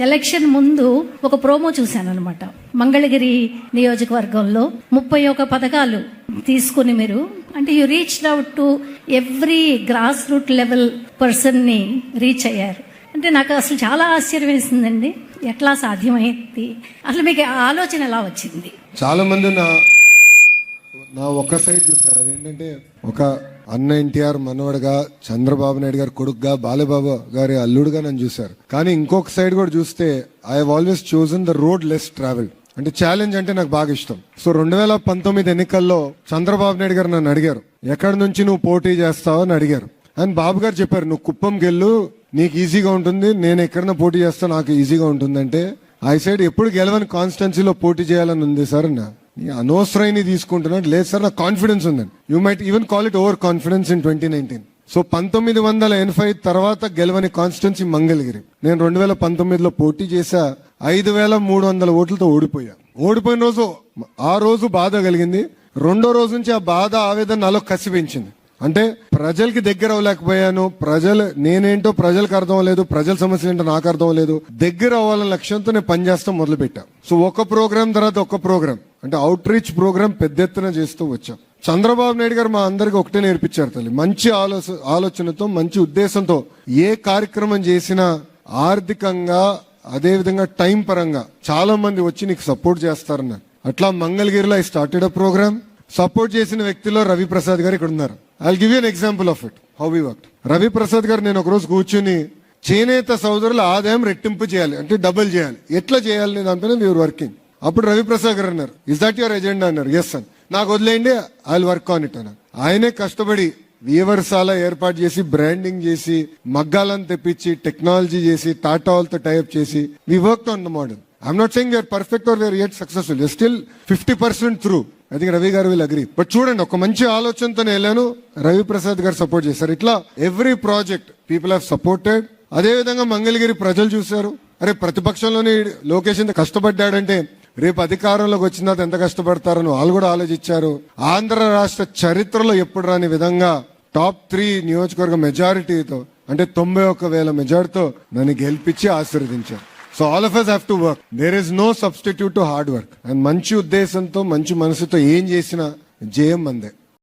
Election ముందు ఒక promo చూశాను అనమాట మంగళగిరి నియోజకవర్గంలో ముప్పై ఒక పథకాలు తీసుకుని మీరు అంటే you reach out to every grass root level పర్సన్ని రీచ్ అయ్యారు. అంటే నాకు అసలు చాలా ఆశ్చర్యం వేసిందండి. ఎట్లా సాధ్యమైంది? అసలు మీకు ఆ ఆలోచన ఎలా వచ్చింది? చాలా మంది నా నా ఒక్క సైడ్ చూస్తారు అదేంటంటే ఒక అన్న ఎన్టీఆర్ మనవడగా చంద్రబాబు నాయుడు గారి కొడుకుగా బాలబాబు గారి అల్లుడుగా నన్ను చూశారు. కానీ ఇంకొక సైడ్ కూడా చూస్తే I have always chosen the road less travel అంటే ఛాలెంజ్ అంటే నాకు బాగా ఇష్టం. సో రెండు వేల పంతొమ్మిది ఎన్నికల్లో చంద్రబాబు నాయుడు గారు నన్ను అడిగారు. ఎక్కడి నుంచి నువ్వు పోటీ చేస్తావు అని అడిగారు. అని బాబు గారు చెప్పారు నువ్వు కుప్పం గెళ్ళు నీకు ఈజీగా ఉంటుంది నేను ఎక్కడన్నా పోటీ చేస్తా నాకు ఈజీగా ఉంటుందంటే. ఐ సైడ్ ఎప్పుడు గెలవని కాన్స్టెన్సీలో పోటీ చేయాలని ఉంది సార్ నా నీ అనవసరైన తీసుకుంటున్నాడు లేదు సార్ నాకు కాన్ఫిడెన్స్ ఉందండి. You might even call it over confidence in twenty nineteen so పంతొమ్మిది వందల ఎనభై తర్వాత గెలవని కాన్స్టిట్యున్సీ మంగళగిరి. నేను రెండు వేల పంతొమ్మిదిలో పోటీ చేశా. ఐదు వేల మూడు వందల ఓట్లతో ఓడిపోయా. ఓడిపోయిన రోజు ఆ రోజు బాధ కలిగింది. రెండో రోజు నుంచి ఆ బాధ ఆవేదన నాలో కసిపించింది అంటే ప్రజలకి దగ్గర అవ్వలేకపోయాను. ప్రజలు నేనేంటో ప్రజలకు అర్థం లేదు ప్రజల సమస్యలు ఏంటో నాకు అర్థం లేదు దగ్గర అవ్వాలన్న లక్ష్యంతో నేను పనిచేస్తాం మొదలుపెట్టా. సో ఒక ప్రోగ్రామ్ తర్వాత ఒక ప్రోగ్రామ్ అంటే అవుట్ రీచ్ ప్రోగ్రామ్ పెద్ద ఎత్తున చేస్తూ వచ్చాం. చంద్రబాబు నాయుడు గారు మా అందరికి ఒకటే నేర్పించారు తల్లి. మంచి ఆలోచన ఆలోచనతో మంచి ఉద్దేశంతో ఏ కార్యక్రమం చేసినా ఆర్థికంగా అదే విధంగా టైం పరంగా చాలా మంది వచ్చి నీకు సపోర్ట్ చేస్తారన్నారు. అట్లా మంగళగిరిలో I started a program support చేసిన వ్యక్తిలో రవి ప్రసాద్ గారు ఇక్కడ ఉన్నారు. I give you example of it how we work Ravi Prasad garu నేను ఒకరోజు కూర్చుని చేనేత సోదరుల ఆదాయం రెట్టింపు చేయాలి అంటే డబుల్ చేయాలి. ఎట్లా చేయాలి నేను దానిపైన వీఆర్ వర్కింగ్ అప్పుడు రవి ప్రసాద్ గారు అన్నారు ఇస్ దట్ యువర్ ఎజెండా అన్నారు ఎస్ అని నాకు వదిలేయండి ఐ వర్క్ ఆన్ ఇట్ అన్నారు. ఆయనే కష్టపడి వీవర్సాల ఏర్పాటు చేసి బ్రాండింగ్ చేసి మగ్గాలను తెప్పించి టెక్నాలజీ చేసి టాటా వాళ్ళతో టైప్ చేసి we work on the model I'm not saying you're perfect or you're yet successful still fifty percent through I think Ravi garu will agree but చూడండి ఒక మంచి ఆలోచనతో వెళ్ళాను. రవి ప్రసాద్ గారు సపోర్ట్ చేశారు. ఇట్లా every project people have supported అదే విధంగా మంగళగిరి ప్రజలు చూశారు. అరే ప్రతిపక్షంలోనే లోకేష్ ఇంత కష్టపడ్డాడంటే రేపు అధికారంలోకి వచ్చిన తర్వాత ఎంత కష్టపడతారని వాళ్ళు కూడా ఆలోచించారు. ఆంధ్ర రాష్ట్ర చరిత్రలో ఎప్పుడు రాని విధంగా టాప్ త్రీ నియోజకవర్గ మెజారిటీతో అంటే తొంభై ఒక్క వేల మెజారిటీతో నన్ను గెలిపించి ఆశీర్వదించారు. So all of us have to work there is no substitute to hard work and మంచి ఉద్దేశంతో మంచి మనసుతో ఏం చేసినా జయం అందే